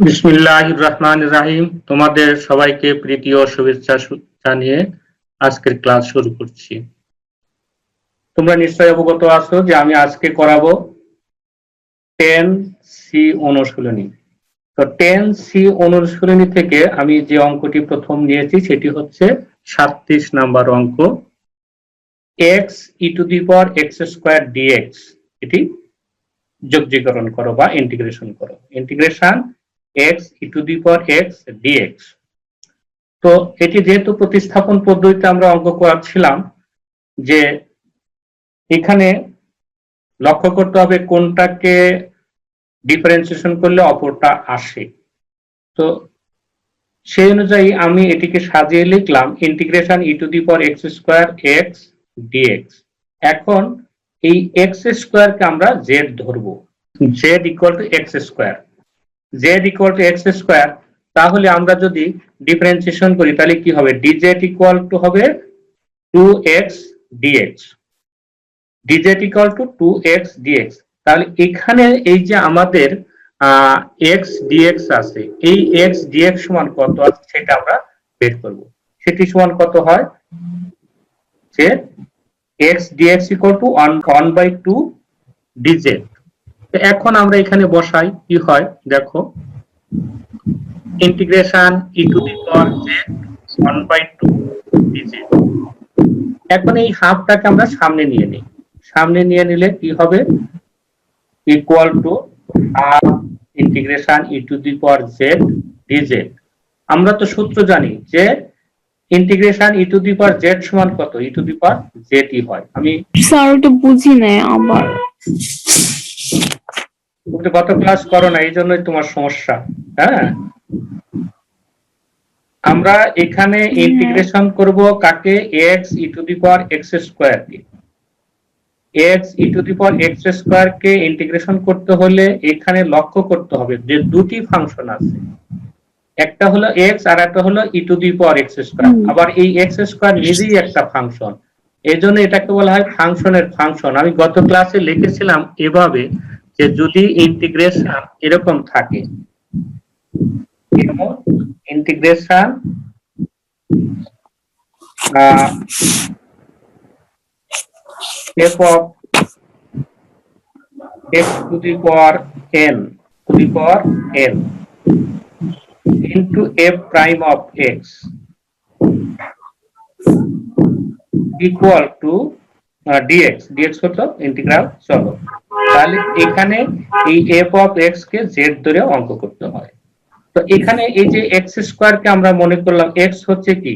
বিসমিল্লাহ রহমান রাহিম তোমাদের সবাইকে প্রীতি ও শুভেচ্ছা জানিয়ে আজকের ক্লাস শুরু করছি। তোমরা নিশ্চয়ই অবগত আছো যে আমি আজকে করাবো টেন সি অনুশীলনী। তো টেন সি অনুশীলনী থেকে আমি যে অঙ্কটি প্রথম নিয়েছি সেটি হচ্ছে সাতত্রিশ নাম্বার অঙ্ক। X e to the power x square dx এটি যোগজীকরণ করো বা ইন্টিগ্রেশন করো। Integration x e to the power x dx তো এটি যেহেতু প্রতিস্থাপন পদ্ধতিতে আমরা অঙ্ক করাচ্ছিলাম যে এখানে লক্ষ্য করতে হবে কোনটাকে ডিফারেন্সিয়েশন করলে অপরটা আসে। তো সেই অনুযায়ী আমি এটিকে সাজিয়ে লিখলাম integration e to the power x square x dx এখন এই এক্স স্কোয়ারকে আমরা জেড ধরবো। Z equal to x square z equal to x square তাহলে আমরা যদি ডিফারেন্সিয়েশন করি, তাহলে কি হবে? ডিজেড ইকুয়াল টু হবে two x dx dz equal to two x dx তাহলে এখানে এই যে আমাদের এক্স ডিএক্স আছে, এই এক্স ডিএক্স সমান কত আছে সেটা আমরা বের করব। সেটি সমান কত হয়? যে x dx equal to one one by two dz তো এখন আমরা এখানে বসাই, কি হয়? দেখো integration e to the power z one by two এখন এই হাফটাকে আমরা সামনে নিয়ে নিই। সামনে নিয়ে নিলে কি হবে? Equal to half integration e to the power z dz আমরা তো সূত্র জানি যে integration e to the power z সমান কত? E to the power Z E হয়। আমি স্যার, ওটা বুঝি নাই আবার। তুমি তো গত ক্লাস করো না এই জন্যই তোমার সমস্যা হ্যাঁ? আমরা এখানে ইন্টিগ্রেশন করব কাকে? X e to the power x square K. X e to the power x square K integration করতে হলে এখানে লক্ষ্য করতে হবে যে দুটি ফাংশন আছে। একটা হলো এক্স আর একটা হলো e to the power x square আবার এই এক্স স্কোয়ার নিজেই একটা ফাংশন এই জন্য এটাকে বলা হয় ফাংশনের ফাংশন আমি গত ক্লাসে লিখেছিলাম এভাবে যে যদি ইন্টিগ্রেশন এরকম থাকে integration f of x to the power n to the power n into f prime of x equal to dx dx হতো ইন্টিগ্রাল চলো তাহলে এখানে এই f of x কে z ধরে অঙ্ক করতে হয়। তো এখানে এই যে x স্কয়ার কে আমরা মনে করলাম, x হচ্ছে কি?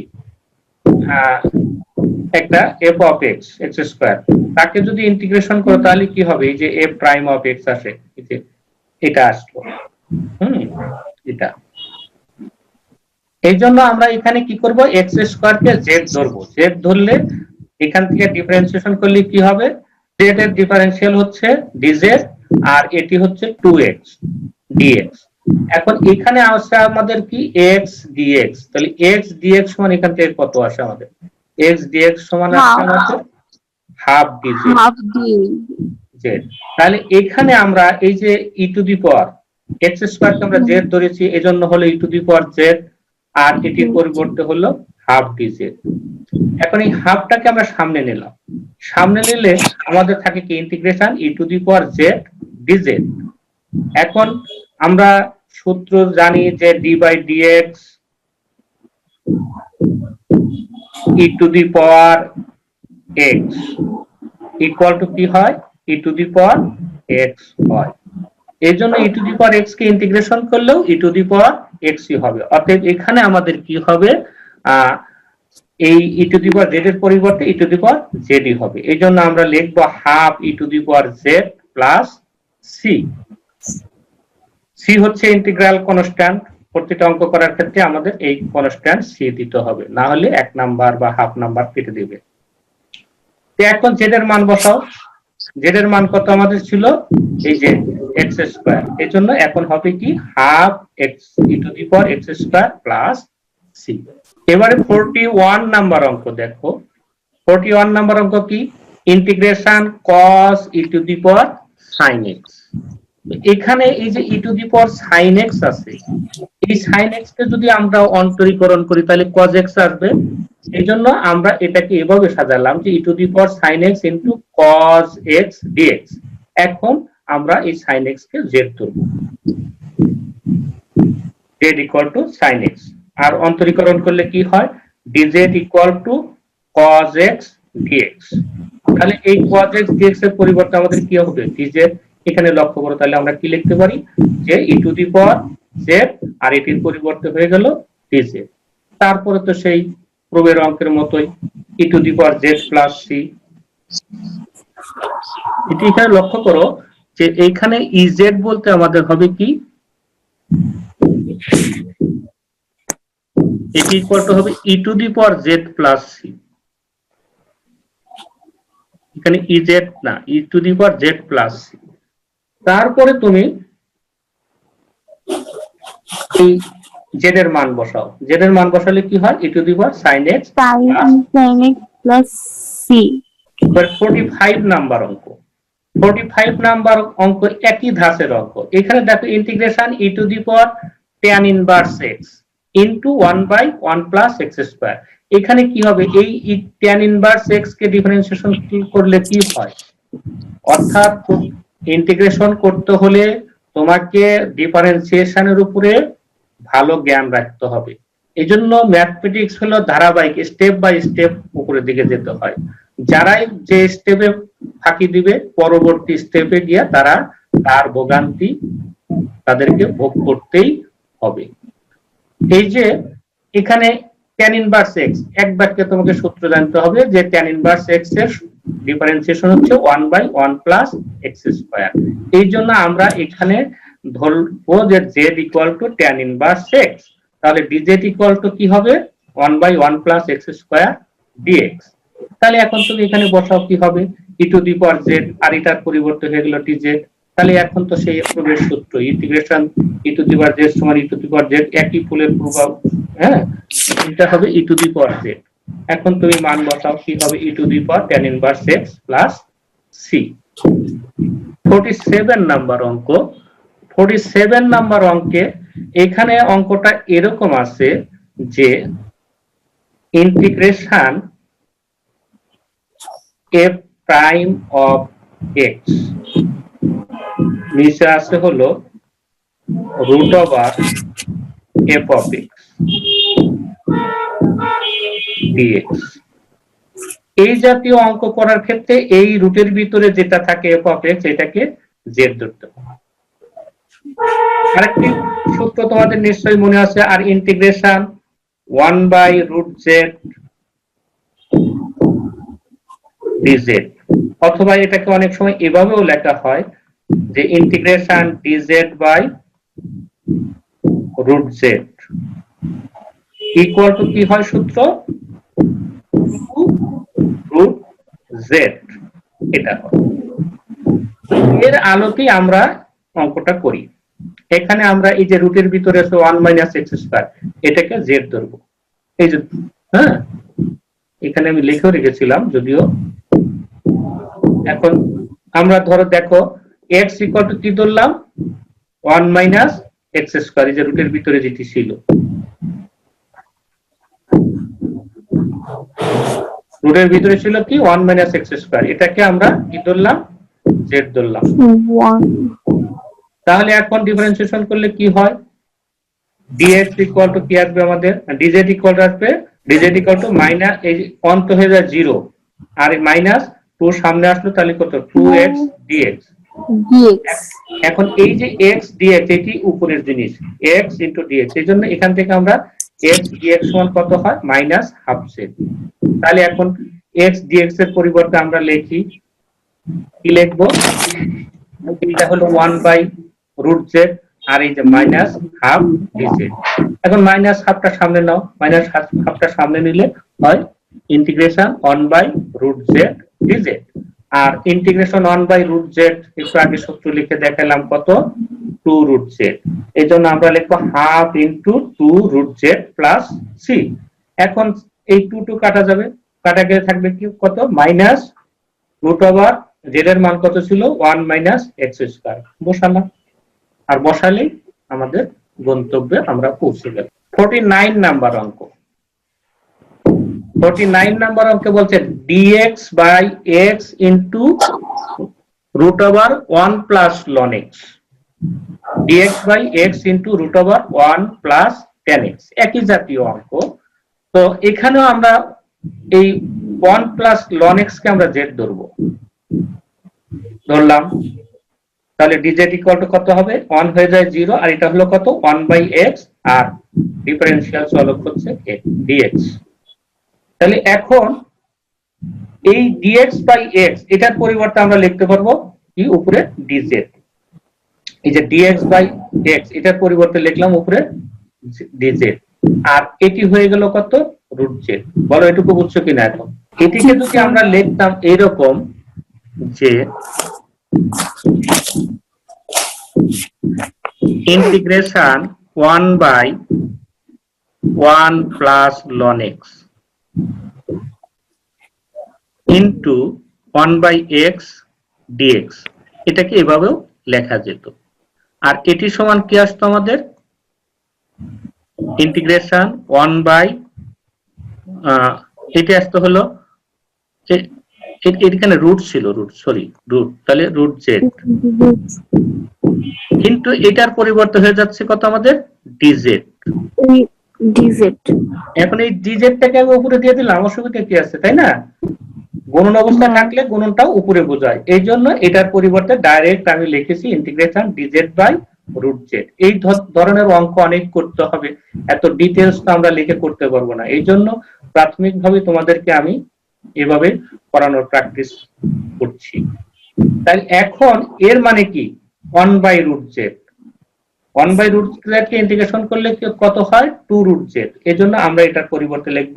একটা f of x x square তাকে যদি ইন্টিগ্রেশন করো, তাহলে কি হবে? এই যে f প্রাইম অফ x আসে এটা আসলো। হুম, এটা। এই জন্য আমরা এখানে কি করব? x স্কয়ার কে z ধরবো। z ধরলে এখান থেকে ডিফারেন্সিয়েশন করলে কি হবে? Z এর ডিফারেন্সিয়াল হচ্ছে dz আর এটি হচ্ছে 2x dx এখন এখানে আসছে আমাদের কি? x dx তাহলে x dx সমান এখান থেকে কত আসে আমাদের? x dx সমান আসছে আমাদের হাফ dz হাফ z তাহলে এখানে আমরা এই যে e to the power x square কে আমরা জেড ধরেছি এজন্য হলো e to the power z আর এটির পরিবর্তে হলো হাফ ডি জেড এখন এই হাফটাকে আমরা সামনে নিলাম। সামনে নিলে আমাদের থাকে কি integration e to the power z d z এখন আমরা সূত্র জানি যে d by dx e to the power x equal to কি হয়? E to the power x হয়। এই জন্য e to the power x K integration করলেও e to the power x হবে। অতএব এখানে আমাদের কি হবে? এই e to the power Z এর পরিবর্তে ই টু দি পাওয়ার জেড হবে। এই জন্য আমরা লিখব half e to the power z plus c c হচ্ছে ইন্টিগ্রাল কনস্ট্যান্ট প্রতিটা অঙ্ক করার ক্ষেত্রে আমাদের এই কনস্ট্যান্ট সি দিতে হবে। না হলে এক নাম্বার বা হাফ নাম্বার কেটে দিবে। এখন জেড এর মান বসাও। জেড এর মান কত আমাদের ছিল? এই যে এক্স স্কোয়ার এর জন্য এখন হবে কি? Half x e to the power x square plus c এবারে ফোরটি ওয়ান নাম্বার অঙ্ক দেখো। ফোরটি ওয়ান নাম্বার অঙ্ক কি? Integration cos e to the power sine x এখানে এই যে e to the power sine x আছে, এই সাইন এক্স কে যদি আমরা অন্তরীকরণ করি, তাহলে কজ এক্স আসবে। এই জন্য আমরা এটাকে এভাবে সাজালাম যে e to the power sine x into cos x dx এখন আমরা এই সাইন এক্স কে জেড ধরবো। Z equal to sine x আর অন্তরীকরণ করলে কি হয়? Dz equal to cos x dx তাহলে এই কজ এক্স ডিএক্স এর পরিবর্তে আমাদের কি হবে? ডিজেড এখানে লক্ষ্য করো, তাহলে আমরা কি লিখতে পারি? যে e to the power z আর এটির পরিবর্তে হয়ে গেল ডিজেড তারপরে তো সেই প্রবের অঙ্কের মতোই e to the power z plus c এটি এখানে লক্ষ্য করো যে এইখানে ইজেড বলতে আমাদের হবে কি? এটি ইকুয়াল টু হবে e to the power z plus c এখানে ইজেড না e to the power z plus c তারপরে তুমি এই জেড এর মান বসাও। জেড এর মান বসালে কি হয়? E to the power sine x sine sine x plus c এবার ফোর্টি ফাইভ নাম্বার অঙ্ক। ফোর্টি ফাইভ নাম্বার অঙ্ক একই ধাঁচের অঙ্ক। এখানে দেখো integration e to the power tan inverse x into one by one plus x square এখানে কি হবে? এই টেন ইনভার্স এক্স কে ডিফারেন্সিয়েশন করলে কি হয়? অর্থাৎ ইন্টিগ্রেশন করতে হলে তোমাকে ডিফারেন্সিয়েশনের উপরে ভালো জ্ঞান রাখতে হবে। এই জন্য ম্যাথমেটিক্স হলো ধারাবাহিক স্টেপ বাই স্টেপ উপরের দিকে যেতে হয়। যারাই যে স্টেপে ফাঁকি দিবে, পরবর্তী স্টেপে গিয়ে তারা তার ভোগান্তি তাদেরকে ভোগ করতেই হবে। এই যে এখানে ট্যান ইনভার্স এক্স এক বাক্যে তোমাকে সূত্র জানতে হবে যে ট্যান ইনভার্স এক্সের ডিফারেন্সিয়েশন হচ্ছে one by one plus square এই জন্য আমরা এখানে ধরবো যে z equal to tan inverse x তাহলে ডিজেড ইকুয়াল টু কি হবে? One by one plus x square dx তাহলে এখন তুমি এখানে বসাও কি হবে? E to the power z আর এটার পরিবর্তে হয়ে গেল জেড তাহলে এখন তো সেই প্রবেশ সূত্র integration e to the power z সমান e to the power Z একই ফুলের প্রভাব হ্যাঁ? এটা হবে e to the power Z এখন তুমি মান বসাও কি হবে e to the power tan inverse x plus forty seven number অঙ্ক। ফোর্টি সেভেন নাম্বার অঙ্কে এখানে অঙ্কটা এরকম আছে যে integration f prime of x নিচে আছে হলো root over f of x dx এই জাতীয় অঙ্ক করার ক্ষেত্রে এই রুটের ভিতরে যেটা থাকে এফ অফ এক্স এটাকে জেড ধরতে আরেকটি সূত্র তোমাদের নিশ্চয়ই মনে আছে, আর integration one by root z dz অথবা এটাকে অনেক সময় এভাবেও লেখা হয় যে integration dz by root z equal to কি হয় সূত্র? এর আলোতেই আমরা অঙ্কটা করি। এখানে আমরা এই যে রুটের ভিতরে আছে ওয়ান মাইনাস এক্স স্কোয়ার এটাকে জেড এই যে হ্যাঁ? এখানে আমি লিখেও রেখেছিলাম, যদিও। এখন আমরা ধরো দেখো এক্স ইকুয়াল টু কি ধরলাম ওয়ান মাইনাস এক্স স্কোয়ার এই যে রুটের ভিতরে যেটি ছিল। রুটের ভিতরে ছিল কি? ওয়ান মাইনাস এক্স স্কোয়ার এটাকে আমরা কি ধরলাম? জেড ধরলাম। তাহলে এখন ডিফারেন্সিয়েশন করলে কি হয়? dx ইকুয়াল টু কি আসবে আমাদের? dz ইকুয়াল আসবে। dz ইকুয়াল টু মাইনাস এই অন্ত হয়ে যায় জিরো আর মাইনাস টু সামনে আসলো তাহলে কত? টু এক্স ডিএক্স ডিএক্স এখন এই যে এক্স ডিএক্স এটি উপরের জিনিস। এক্স ইন্টু ডিএক্স এই জন্য এখান থেকে আমরা এক্স ডিএক্স কত হয়? মাইনাস হাফ জেড তাহলে এখন এক্স ডিএক্স এর পরিবর্তে আমরা লিখি, কি লিখব? এটা হলো ওয়ান বাই রুট জেড আর এই যে মাইনাস হাফ ডিজেড এখন মাইনাস হাফটা সামনে নাও। মাইনাস হাফটা সামনে নিলে হয় integration one by root z dz R integration one by root z একটু আগে সূত্র লিখে দেখালাম কত? টু রুট জেড এই জন্য আমরা লিখব half into two root z plus c এখন এই টু টু কাটা যাবে। কাটা গেলে থাকবে কি? কত? মাইনাস রুট ওভার জেড এর মান কত ছিল? ওয়ান মাইনাস এক্স স্কোয়ার বসালাম। আর বসালেই আমাদের গন্তব্যে আমরা পৌঁছে গেলাম। ফোর্টি নাইন নাম্বার অঙ্ক। ফোর্টি নাইন নাম্বার অঙ্কে বলছে dx by x into root one plus ln x dx by x into root one plus tan x একই জাতীয় অঙ্ক। তো এখানেও আমরা এই ওয়ান প্লাস লন এক্স কে আমরা জেড ধরবো। ধরলাম। তাহলে ডিজেড ইকুয়াল কত হবে? ওয়ান হয়ে যায় জিরো আর এটা হলো কত? ওয়ান বাই এক্স আর ডিফারেন্সিয়াল হচ্ছে ডিএক্স তাহলে এখন এই ডিএক্স বাই এক্স এটার পরিবর্তে আমরা লিখতে পারব কি? উপরে ডিজেড এই যে ডিএক্স বাই এক্স এটার পরিবর্তে লিখলাম উপরে ডিজেড আর এটি হয়ে গেল কত? রুট জেড বলো এটুকু বুঝছ কিনা এখন? এটিকে যদি আমরা লিখতাম এইরকম যে integration one by one plus ln x into one by x dx এটাকে এভাবেও লেখা যেত। আর এটি সমান কি আসতো আমাদের? ইন্টিগ্রেশন ওয়ান বাই এটা আসতে হলো এখানে রুট ছিল রুট সরি রুট তাহলে রুট জেড কিন্তু এটার পরিবর্তে হয়ে যাচ্ছে কত আমাদের? ডিজেড ডিজেড এখন এই ডিজেডটাকে আমি উপরে দিয়ে দিলাম অসুবিধা কি আছে তাই না? গুণন অবস্থা থাকলে গুণনটাও উপরে বোঝায়। এই জন্য এটার পরিবর্তে ডাইরেক্ট আমি লিখেছি integration dz by root z এই ধরনের অঙ্ক অনেক করতে হবে। এত ডিটেলস তো আমরা লিখে করতে পারব না। এই জন্য প্রাথমিকভাবে তোমাদেরকে আমি এভাবে পড়ানোর প্র্যাকটিস করছি। তাই এখন এর মানে কি? One by root z one by root জেডকে integration করলে কত হয়? টু রুট জেড এই জন্য আমরা এটার পরিবর্তে লিখব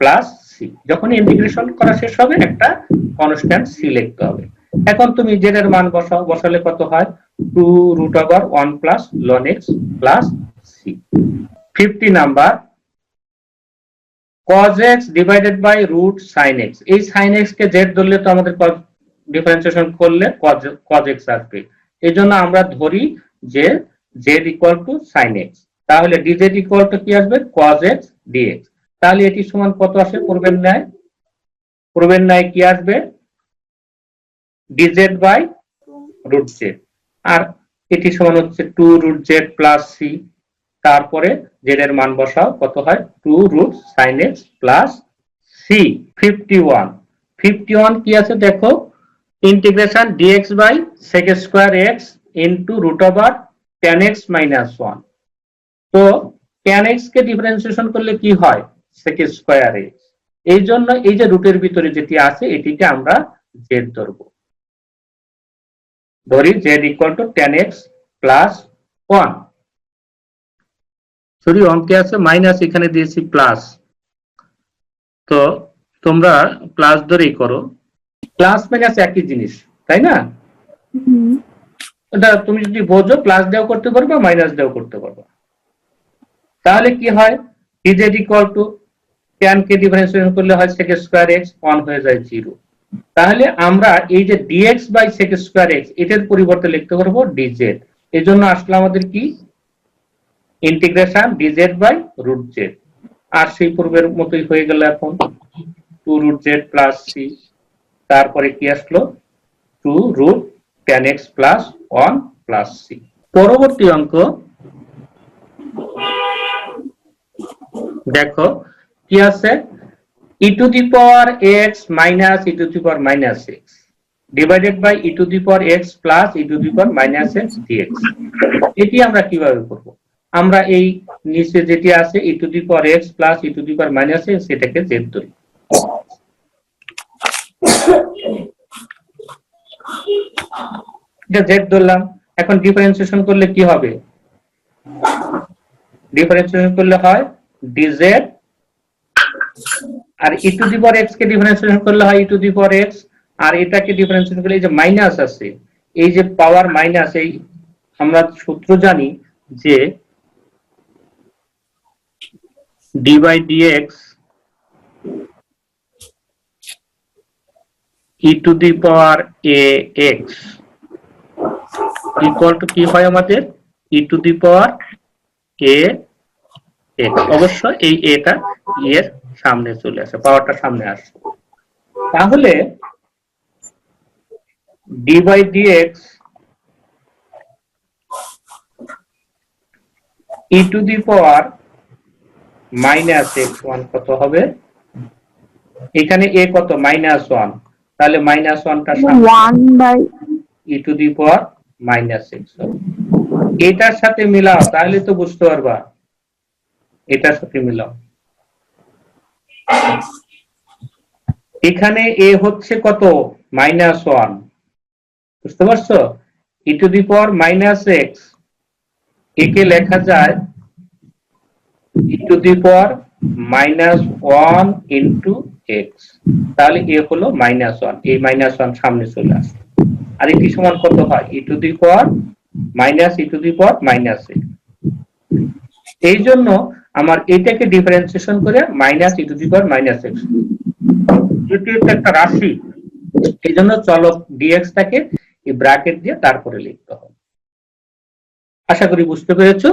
প্লাস সি। যখন ইন্টিগ্রেশন করা শেষ হবে, একটা কনস্ট্যান্ট সি লিখতে হবে। এখন তুমি জেড এর মান বসাও বসালে কত হয়? Two root over one plus ln x plus c. Fifty number, cos x divided by root sin x এই sin x কে z ধরলে তো আমাদের ডিফারেন্সিয়েশন করলে cos x আসবে। এই জন্য আমরা ধরি যে z equal to sin x তাহলে dz ইকুয়াল টু কি আসবে? cos x dx তাহলে এটি সমান কত আসে? পূর্বের ন্যায়। পূর্বের ন্যায় কি আসবে? dz বাই রুট z আর এটি সমান হচ্ছে two root z plus c তারপরে জেড এর মান বসাও, কত হয়? Two root sine x plus c fifty one fifty one কি আছে দেখো? Integration dx by sec square x into root over tan x minus one তো টেন এক্স কে ডিফারেন্সিয়েশন করলে কি হয়? সেক স্কোয়ার এক্স এই জন্য এই যে রুটের ভিতরে যেটি আছে এটিকে আমরা জেড ধরবো। ধরি z equal to tan x plus one sorry অঙ্কে আছে মাইনাস এখানে দিয়েছি প্লাস তো তোমরা প্লাস ধরেই করো। প্লাস মাইনাস একই জিনিস তাই না? এটা তুমি যদি বোঝো প্লাস দেও করতে পারবে মাইনাস দেও করতে পারবে। তাহলে কি হয়? ডিজেড ইকুয়াল টু ট্যান কে ডিফারেন্সিয়েশন করলে হয় সেক স্কোয়ার এক্স ওয়ান হয়ে যায় জিরো তাহলে আমরা এই যে dx by sec square x এটার পরিবর্তে লিখতে পারব ডিজেড এই জন্য আসলে আমাদের কি? Integration dz by root z আর সেই পূর্বের মতোই হয়ে গেল এখন two root z plus c তারপরে কি আসলো? Two root tan x plus one plus c পরবর্তী অঙ্ক। দেখো, কি আছে? E to the power x minus e to the power minus x divided by e to the power x plus e to the power minus x dx এটি আমরা কীভাবে করব? আমরা এই নিচে যেটি আছে e to the power x plus e to the power minus x সেটাকে জেড ধরি। এটা জেড ধরলাম। এখন ডিফারেন্সিয়েশন করলে কি হবে? ডিফারেন্সিয়েশন করলে হয় DZ R e to the power x কে ডিফারেন্সিয়েশন করলে হয় e to the power x আর এটাকে ডিফারেন্সিয়েশন করলে এই যে মাইনাস আছে, এই যে পাওয়ার মাইনাস এই আমরা সূত্র জানি যে d by dx e to the power a x equal to কি হয় আমাদের? ই টু দি পাওয়ার এ অবশ্য এই এটা এর সামনে চলে আসে পাওয়ারটা সামনে আসে। তাহলে d by d x e to the power minus x one কত হবে? এখানে এ কত? মাইনাস ওয়ান তাহলে মাইনাস ওয়ানটা one by e to the power minus x এটার সাথে মিলাও তাহলে তো বুঝতে পারবা। এটার সাথে মিলাও। এখানে এ হচ্ছে কত? Minus one. বুঝতে পারছ? E to the power minus x. একে লেখা যায় e to the power minus one into x. তাহলে এ হলো মাইনাস ওয়ান। এই মাইনাস ওয়ান সামনে চলে আসে। আর এটি সমান কত হয়? E to the power minus e to the power minus x. এই জন্য আমার এটাকে ডিফারেন্সিয়েশন করে minus e to the power minus x এটি হচ্ছে একটা রাশি। এই জন্য চলক ডিএক্স টাকে এই ব্র্যাকেট দিয়ে তারপরে লিখতে হবে। আশা করি বুঝতে পেরেছ?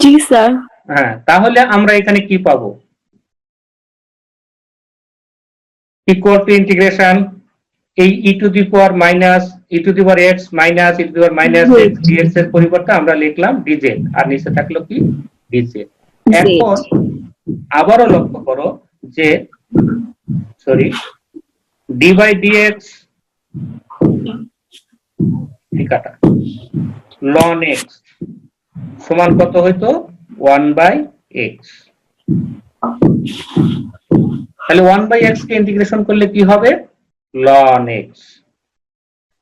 জি স্যার। হ্যাঁ তাহলে আমরা এখানে কি পাবো? ইকুয়াল টু ইন্টিগ্রেশন এই e to the power minus e to the power x minus e to the power minus x dx এর পরিবর্তে আমরা লিখলাম ডিজেড আর নিচে থাকল কি ডিজেড এখন আবারও লক্ষ্য করো যে সরি ডি বাই ডিএক্স ঠিকাটা লন এক্স সমান কত হইতো? ওয়ান বাই এক্স তাহলে ওয়ান বাই এক্স কে ইন্টিগ্রেশন করলে কি হবে? লন এক্স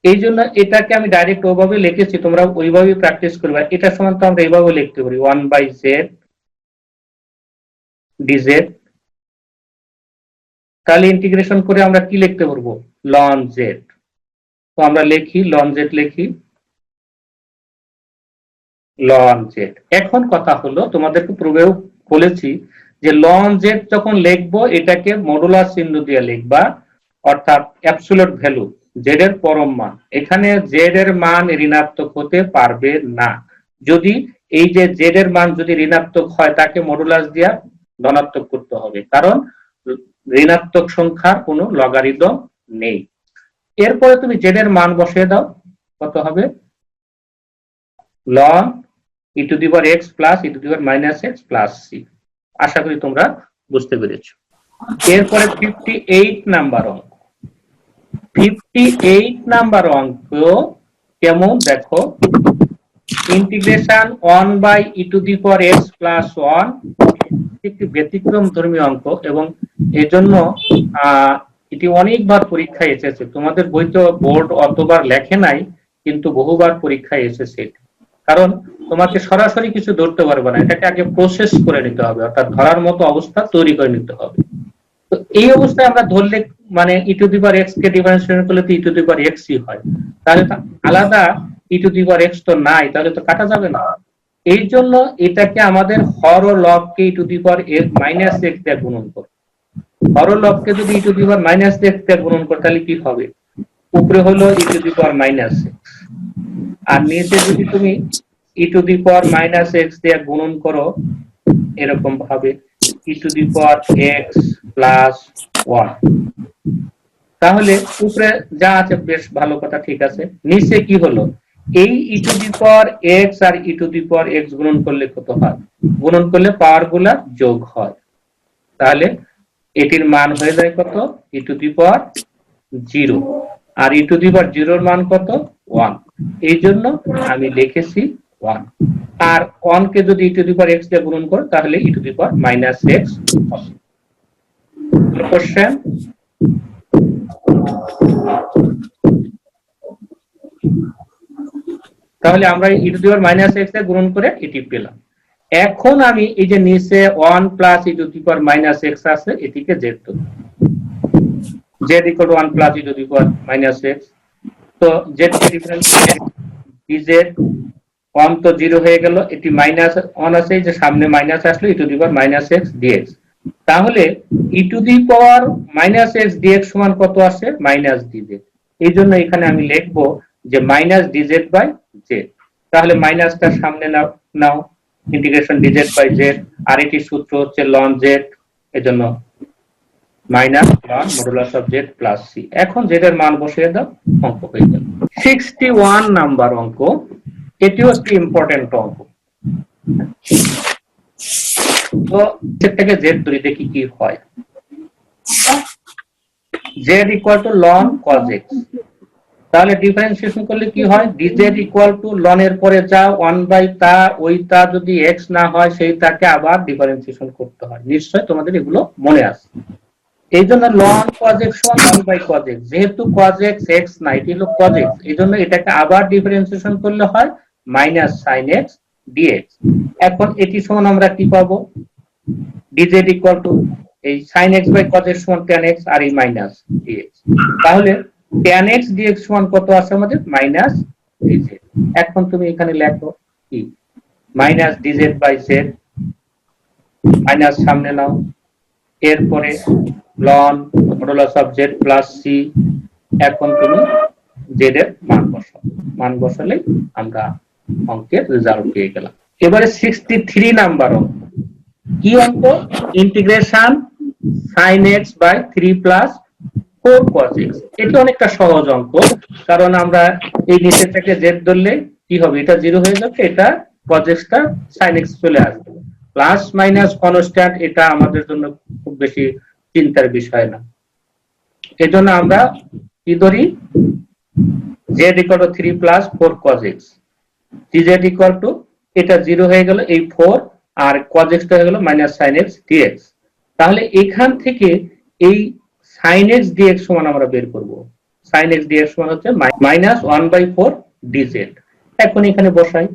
এই জন্য এটাকে আমি ডাইরেক্ট ওভাবে লিখেছি, তোমরা ওইভাবে প্র্যাকটিস করবে। এটা সমান তো আমরা এইভাবে লিখতে পারি। One by z d z তাহলে ইন্টিগ্রেশন করে আমরা কি লিখতে পারব? লন জেড তো আমরা লিখি লন জেড লিখি। লন জেড এখন কথা হলো, তোমাদেরকে পূর্বেও বলেছি যে লন জেড যখন লিখব, এটাকে মডুলার চিহ্ন দিয়ে লিখবা। অর্থাৎ অ্যাবসুলেট ভ্যালু জেড এর পরম মান। এখানে জেড এর মান ঋণাত্মক হতে পারবে না। যদি এই যে জেড এর মান যদি ঋণাত্মক হয়, তাকে মডুলাস দিয়া ধনাত্মক করতে হবে। কারণ ঋণাত্মক সংখ্যার কোনো লগারিদম নেই। এরপরে তুমি জেড এর মান বসিয়ে দাও। কত হবে? Ln e to the power x plus e to the power minus x plus c আশা করি তোমরা বুঝতে পেরেছ। এরপরে ফিফটি এইট নাম্বার অঙ্ক। ফিফটি এইট নাম্বার অঙ্ক কেমন? দেখো। Integration one by e to the power x plus one একটি ব্যতিক্রম ধর্মী অঙ্ক এবং এজন্য এটি অনেকবার পরীক্ষায় এসেছে। তোমাদের বই তো বোর্ড অতবার লেখে নাই, কিন্তু বহুবার পরীক্ষায় এসেছে। কারণ তোমাকে সরাসরি কিছু ধরতে পারবে না। এটাকে আগে প্রসেস করে নিতে হবে, অর্থাৎ ধরার মতো অবস্থা তৈরি করে নিতে হবে। এই অবস্থায় আমরা ধরলে মানে ই টু এক্স কে ডিফারেন্সিয়েশন করলে তো ই টু দি পাওয়ার এক্সই হয়। তাহলে তো আলাদা ই টু এক্স তো নাই, তাহলে তো কাটা যাবে না। এই জন্য এটাকে আমাদের হর ও লবকে e to the power minus x দিয়ে গুণন করো। হর ও লবকে যদি ই টু মাইনাস এক্স দিয়ে গুণন করো, তাহলে কি হবে? উপরে হলো ই টু মাইনাস এক্স আর নিচে যদি তুমি ই টু মাইনাস এক্স দিয়ে গুণন করো, এরকম ভাবে। E to the power x plus one তাহলে উপরে যা আছে, বেশ ভালো কথা, ঠিক আছে। নিচে কি হলো? এই e to the power x R e to the power x গুণন করলে কত হয়? গুণন করলে পাওয়ারগুলা যোগ হয়। তাহলে এটির মান হয়ে যায় কত? E to the power zero R e to the power জিরোর মান কত? ওয়ান এই জন্য আমি লিখেছি ওয়ান আর কে যদি ই টু দি পাওয়ার এক্স দিয়ে গুণন করো, তাহলে e to minus x question তাহলে আমরা ই টু মাইনাস এক্স দিয়ে গুণন করে এটি পেলাম। এখন আমি এই যে নিচে one plus e to the power minus x আছে, এটিকে জেড তো z equal one plus e to the power minus x তো জেড ডিফারেন্স ডিজেড ওয়ান তো জিরো হয়ে গেল, এটি মাইনাস ওয়ান আছে যে সামনে মাইনাস আসলো e to power minus x dx তাহলে e to the power minus x dx সমান কত আসে? মাইনাস ডিজেড এই জন্য এখানে আমি লিখব যে মাইনাস ডিজেড বাই জেড তাহলে মাইনাসটা সামনে নাও নাও ইন্টিগ্রেশন ডিজেড বাই জেড আর এটি সূত্র হচ্ছে লন জেড এজন্য minus ln modulus of z plus c এখন জেড এর মান বসিয়ে দাও, অঙ্ক হয়ে গেল। সিক্সটি ওয়ান নাম্বার অঙ্ক। এটিও একটি ইম্পর্টেন্ট অঙ্ক। তো থেকে জেড ধরি দেখি কি হয়। Z equal to ln cos x তাহলে ডিফারেন্সিয়েশন করলে কি হয়? ডিজেড ইকুয়াল টু লন এর পরে যা ওয়ান বাই তা, ওই তা যদি এক্স না হয়, সেই তাকে আবার ডিফারেন্সিয়েশন করতে হয়। নিশ্চয় তোমাদের এগুলো মনে আছে। এই জন্য লন কজ এক্স সমান ওয়ান বাই কজ এক্স যেহেতু কজ এক্স এক্স না এটি হলো কজ এক্স এই জন্য এটাকে আবার ডিফারেন্সিয়েশন করলে হয়। মাইনাস সাইন এক্স ডিএক্স এখন এটি সমান আমরা কি পাবো? ডিজেড ইকুয়াল টু এই সাইন এক্স বাই কজ সমান ট্যান এক্স আর এই মাইনাস ডিএক্স তাহলে ট্যান এক্স ডিএক্স সমান কত আছে আমাদের? মাইনাস ডিজেড এখন তুমি এখানে লেখো কি? Minus dz by z minus সামনে নাও। এরপরে ln modulus of z plus c এখন তুমি জেড এর মান বসাও। মান বসালে আমরা অঙ্কের রেজাল্ট পেয়ে গেলাম। এবারে সিক্সটি থ্রি নাম্বার অঙ্ক। কি অঙ্ক? Integration sine x by three plus four cos x এটি অনেকটা সহজ অঙ্ক, কারণ আমরা এই নিচের থেকে জেড ধরলে কি হবে? এটা জিরো হয়ে যাবে, এটা কস এক্সটা সাইন এক্স চলে আসবে। প্লাস মাইনাস কনস্ট্যান্ট এটা আমাদের জন্য খুব বেশি চিন্তার বিষয় না। এজন্য আমরা কি ধরি? Z equal to three plus four cos x dz equal to এটা জিরো হয়ে গেল এই ফোর আর কজ হয়ে গেল মাইনাস সাইন এক্স ডিএক্স তাহলে এখান থেকে এই সাইন এক্স ডিএক্স সমান আমরা বের করব। সাইন এক্স ডিএক্স সমান হচ্ছে মাইনাস ওয়ান বাই ফোর এখন এখানে বসাই।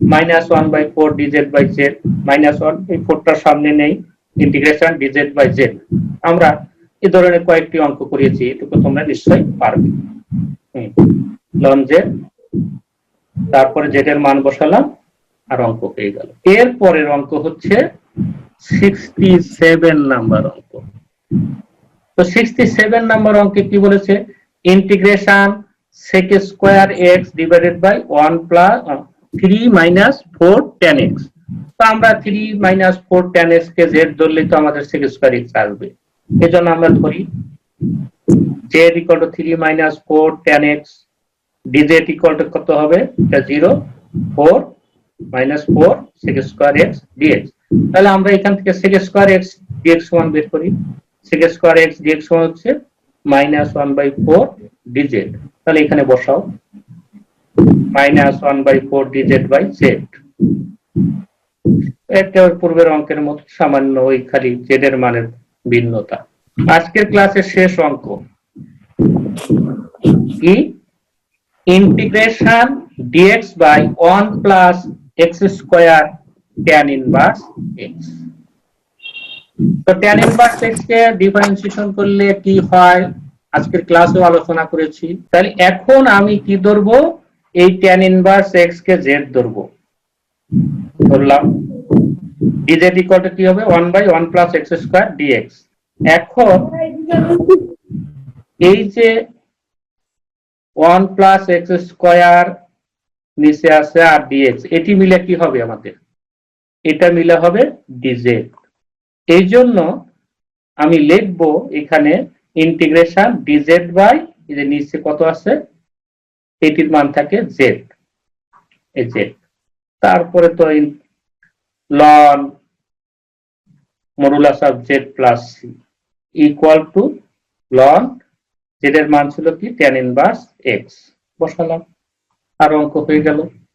Minus one by four dz by z minus one এই ফোরটার সামনে নেই। ইন্টিগ্রেশন ডিজেড বাই জেড আমরা এই ধরনের কয়েকটি অঙ্ক করিয়েছি, এটুকু তোমরা নিশ্চয়ই পারবে। লন জেড তারপরে জেড এর মান বসালাম, আর অঙ্ক পেয়ে গেল। এর পরের অঙ্ক হচ্ছে সিক্সটি সেভেন নাম্বার অঙ্ক। তো সিক্সটি সেভেন নাম্বার অঙ্কে কি বলেছে? Integration sec square x divided by one plus three minus four tan x তো আমরা three minus four tan x কে জেড ধরলে তো আমাদের সেক স্কোয়ার এক্স আসবে। এজন্য আমরা ধরি z equal to three minus four tan x dz equal to কত হবে? এটা zero four minus four sec square x dx তাহলে আমরা এখান থেকে সেক স্কোয়ার এক্স ডিএক্স সমান বের করি। সেক স্কোয়ার এক্স ডিএক্স সমান হচ্ছে মাইনাস ওয়ান বাই ফোর তাহলে এখানে বসাও। Minus one by four dz by z পূর্বের অঙ্কের মতো সামান্য ওই খালি জেড এর মানের ভিন্নতা। আজকের ক্লাসের শেষ অঙ্ক। কি? Integration dx by 1 plus x square tan inverse x. তো tan inverse x কে ডিফারেন্সিয়েশন করলে কি হয়? আজকের ক্লাসেও আলোচনা করেছি। তাহলে এখন আমি কি ধরবো? এই tan inverse x কে z ধরবো। ধরলাম। dz ইকুয়াল টু কি হবে? 1 by 1 plus x square dx এখন এই যে ওয়ান প্লাস এক্স স্কোয়ার নিচে আছে আর ডিএক্স। এটি মিলে কি হবে আমাদের? এটা মিলে হবে ডিজেড। এই জন্য আমি লিখব এখানে ইন্টিগ্রেশন ডিজেড বাই যে নিচে কত আছে? এটির মান থাকে জেড। এই জেড। তারপরে তো ln modulus of z plus c. Equal to ln. Z এর মান ছিল কি? Tan inverse. এক্স বসালাম। আর অঙ্ক হয়ে গেল।